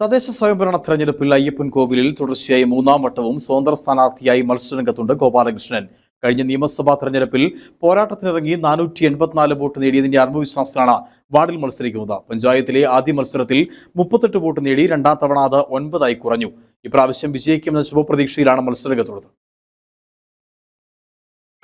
തദ്ദേശ സ്വയംഭരണ തെരഞ്ഞെടുപ്പിൽ അയ്യപ്പൻ കോവിലിൽ തുടർച്ചയായി മൂന്നാം വട്ടവും സ്വതന്ത്ര സ്ഥാനാർത്ഥിയായി മത്സരരംഗത്തുണ്ട് ഗോപാലകൃഷ്ണൻ. കഴിഞ്ഞ നിയമസഭാ തെരഞ്ഞെടുപ്പിൽ പോരാട്ടത്തിനിറങ്ങി നാനൂറ്റി എൺപത്തിനാല് വോട്ട് നേടിയതിന്റെ ആത്മവിശ്വാസത്തിലാണ് വാർഡിൽ മത്സരിക്കുന്നത്. പഞ്ചായത്തിലെ ആദ്യ മത്സരത്തിൽ മുപ്പത്തെട്ട് വോട്ട് നേടി രണ്ടാം തവണ അത് ഒൻപതായി കുറഞ്ഞു. ഇപ്രാവശ്യം വിജയിക്കുമെന്ന ശുഭപ്രതീക്ഷയിലാണ് മത്സരരംഗത്തുള്ളത്.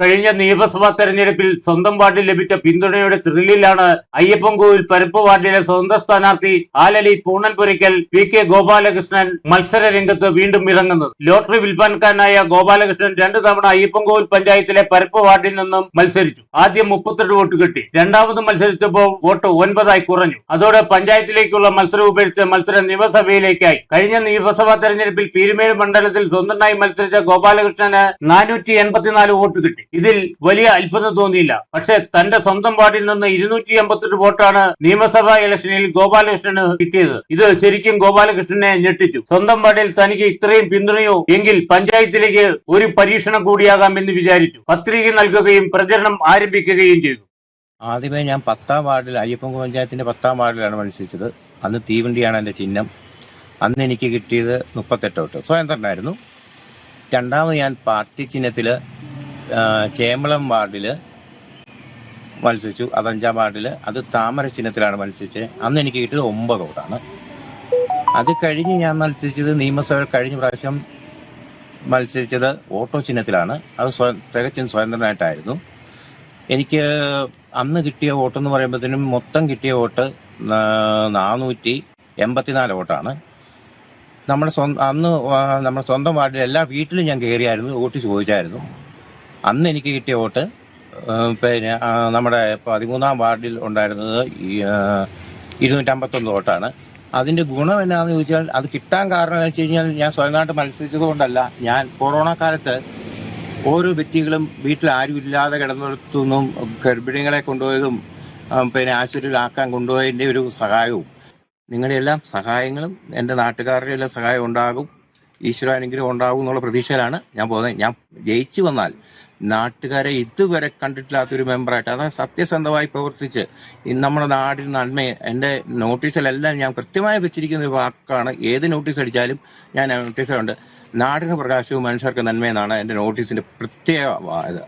കഴിഞ്ഞ നിയമസഭാ തെരഞ്ഞെടുപ്പിൽ സ്വന്തം വാർഡിൽ ലഭിച്ച പിന്തുണയുടെ ത്രില്ലിലാണ് അയ്യപ്പൻകോവിൽ പരപ്പ് വാർഡിലെ സ്വന്തം സ്ഥാനാർത്ഥി ആലലി പൂണൻപുരയ്ക്കൽ പി കെ ഗോപാലകൃഷ്ണൻ മത്സര രംഗത്ത് വീണ്ടും ഇറങ്ങുന്നത്. ലോട്ടറി വിൽപ്പനക്കാരനായ ഗോപാലകൃഷ്ണൻ രണ്ടു തവണ അയ്യപ്പൻകോവിൽ പഞ്ചായത്തിലെ പരപ്പ് വാർഡിൽ നിന്നും മത്സരിച്ചു. ആദ്യം മുപ്പത്തെട്ട് വോട്ട് കിട്ടി. രണ്ടാമത് മത്സരിച്ചപ്പോൾ വോട്ട് ഒൻപതായി കുറഞ്ഞു. അതോടെ പഞ്ചായത്തിലേക്കുള്ള മത്സരം ഉപേക്ഷിച്ച് മത്സരം നിയമസഭയിലേക്കായി. കഴിഞ്ഞ നിയമസഭാ തെരഞ്ഞെടുപ്പിൽ പീരുമേട് മണ്ഡലത്തിൽ സ്വന്തമായി മത്സരിച്ച ഗോപാലകൃഷ്ണന് നാനൂറ്റി വോട്ട് കിട്ടി. ഇതിൽ വലിയ അത്ഭുതം തോന്നിയില്ല. പക്ഷേ തന്റെ സ്വന്തം വാർഡിൽ നിന്ന് ഇരുന്നൂറ്റി എൺപത്തെട്ട് വോട്ടാണ് നിയമസഭാ ഇലക്ഷനിൽ ഗോപാലകൃഷ്ണന് കിട്ടിയത്. ഇത് ശരിക്കും ഗോപാലകൃഷ്ണനെ ഞെട്ടിച്ചു. സ്വന്തം വാർഡിൽ തനിക്ക് ഇത്രയും പിന്തുണയോ എങ്കിൽ പഞ്ചായത്തിലേക്ക് ഒരു പരീക്ഷണം കൂടിയാകാം എന്ന് വിചാരിച്ചു. പത്രിക നൽകുകയും പ്രചരണം ആരംഭിക്കുകയും ചെയ്തു. ആദ്യമേ ഞാൻ പത്താം വാർഡിൽ അയ്യപ്പങ്ക പഞ്ചായത്തിന്റെ പത്താം വാർഡിലാണ് മത്സരിച്ചത്. അന്ന് തീവണ്ടിയാണ് എന്റെ ചിഹ്നം. അന്ന് എനിക്ക് കിട്ടിയത് മുപ്പത്തെട്ട് വോട്ട്. സ്വയം തന്നെയായിരുന്നു രണ്ടാമത് ഞാൻ പാർട്ടി ചിഹ്നത്തിൽ ചേമ്പളം വാർഡിൽ മത്സരിച്ചു. അത് അഞ്ചാം വാർഡിൽ അത് താമര ചിഹ്നത്തിലാണ് മത്സരിച്ചത്. അന്ന് എനിക്ക് കിട്ടിയത് ഒമ്പത് വോട്ടാണ്. അത് കഴിഞ്ഞ് ഞാൻ മത്സരിച്ചത് നിയമസഭ കഴിഞ്ഞ പ്രാവശ്യം മത്സരിച്ചത് ഓട്ടോ ചിഹ്നത്തിലാണ്. അത് സ്വ തികച്ചും സ്വതന്ത്രനായിട്ടായിരുന്നു. എനിക്ക് അന്ന് കിട്ടിയ വോട്ടെന്ന് പറയുമ്പോഴത്തേനും മൊത്തം കിട്ടിയ വോട്ട് നാനൂറ്റി എൺപത്തിനാല് വോട്ടാണ്. നമ്മുടെ സ്വന്തം അന്ന് നമ്മുടെ സ്വന്തം വാർഡിൽ എല്ലാ വീട്ടിലും ഞാൻ കയറിയായിരുന്നു വോട്ട് ചോദിച്ചായിരുന്നു. അന്ന് എനിക്ക് കിട്ടിയ വോട്ട് പിന്നെ നമ്മുടെ പതിമൂന്നാം വാർഡിൽ ഉണ്ടായിരുന്നത് ഇരുന്നൂറ്റമ്പത്തൊന്ന് വോട്ടാണ്. അതിന്റെ ഗുണം എന്നാന്ന് ചോദിച്ചാൽ അത് കിട്ടാൻ കാരണം എന്ന് വെച്ച് കഴിഞ്ഞാൽ ഞാൻ സ്വന്തമായിട്ട് മത്സരിച്ചത് കൊണ്ടല്ല. ഞാൻ കൊറോണ കാലത്ത് ഓരോ വ്യക്തികളും വീട്ടിൽ ആരും ഇല്ലാതെ കിടന്നിടത്തുനിന്നും ഗർഭിണികളെ കൊണ്ടുപോയതും പിന്നെ ആശുപത്രിയിലാക്കാൻ കൊണ്ടുപോയതിന്റെ ഒരു സഹായവും. നിങ്ങളുടെ എല്ലാം സഹായങ്ങളും എന്റെ നാട്ടുകാരുടെ എല്ലാം സഹായം ഉണ്ടാകും. ഈശ്വരാനുഗ്രഹം ഉണ്ടാകും എന്നുള്ള പ്രതീക്ഷയിലാണ് ഞാൻ പോകുന്നത്. ഞാൻ ജയിച്ചു വന്നാൽ നാട്ടുകാരെ ഇതുവരെ കണ്ടിട്ടില്ലാത്ത ഒരു മെമ്പറായിട്ട്. അതായത് സത്യസന്ധമായി പ്രവർത്തിച്ച് നമ്മുടെ നാടിന് നന്മ. എന്റെ നോട്ടീസിലെല്ലാം ഞാൻ കൃത്യമായി വെച്ചിരിക്കുന്ന ഒരു വാക്കാണ്. ഏത് നോട്ടീസ് അടിച്ചാലും ഞാൻ നോട്ടീസിലുണ്ട്. നാടിന് പ്രകാശവും മനുഷ്യർക്ക് നന്മയെന്നാണ് എന്റെ നോട്ടീസിന്റെ പ്രത്യേക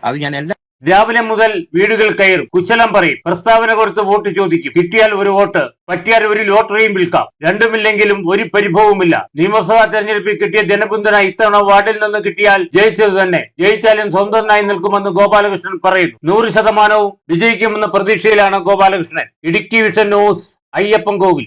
അത് ഞാൻ എല്ലാ രാവിലെ മുതൽ വീടുകൾ കയറും. കുശലം പറയും. പ്രസ്താവന കൊടുത്ത് വോട്ട് ചോദിക്കും. കിട്ടിയാൽ ഒരു വോട്ട് പറ്റിയാൽ ഒരു ലോട്ടറിയും വിൽക്കാം. രണ്ടുമില്ലെങ്കിലും ഒരു പരിഭവവുമില്ല. നിയമസഭാ തെരഞ്ഞെടുപ്പിൽ കിട്ടിയ ജനപിന്തുണ ഇത്തവണ വാർഡിൽ നിന്ന് കിട്ടിയാൽ ജയിച്ചത് തന്നെ. ജയിച്ചാലും സ്വന്തമായി നിൽക്കുമെന്ന് ഗോപാലകൃഷ്ണൻ പറയുന്നു. നൂറ് ശതമാനവും വിജയിക്കുമെന്ന പ്രതീക്ഷയിലാണ് Gopalakrishnan. Idukki vision news Ayyappan Kovil.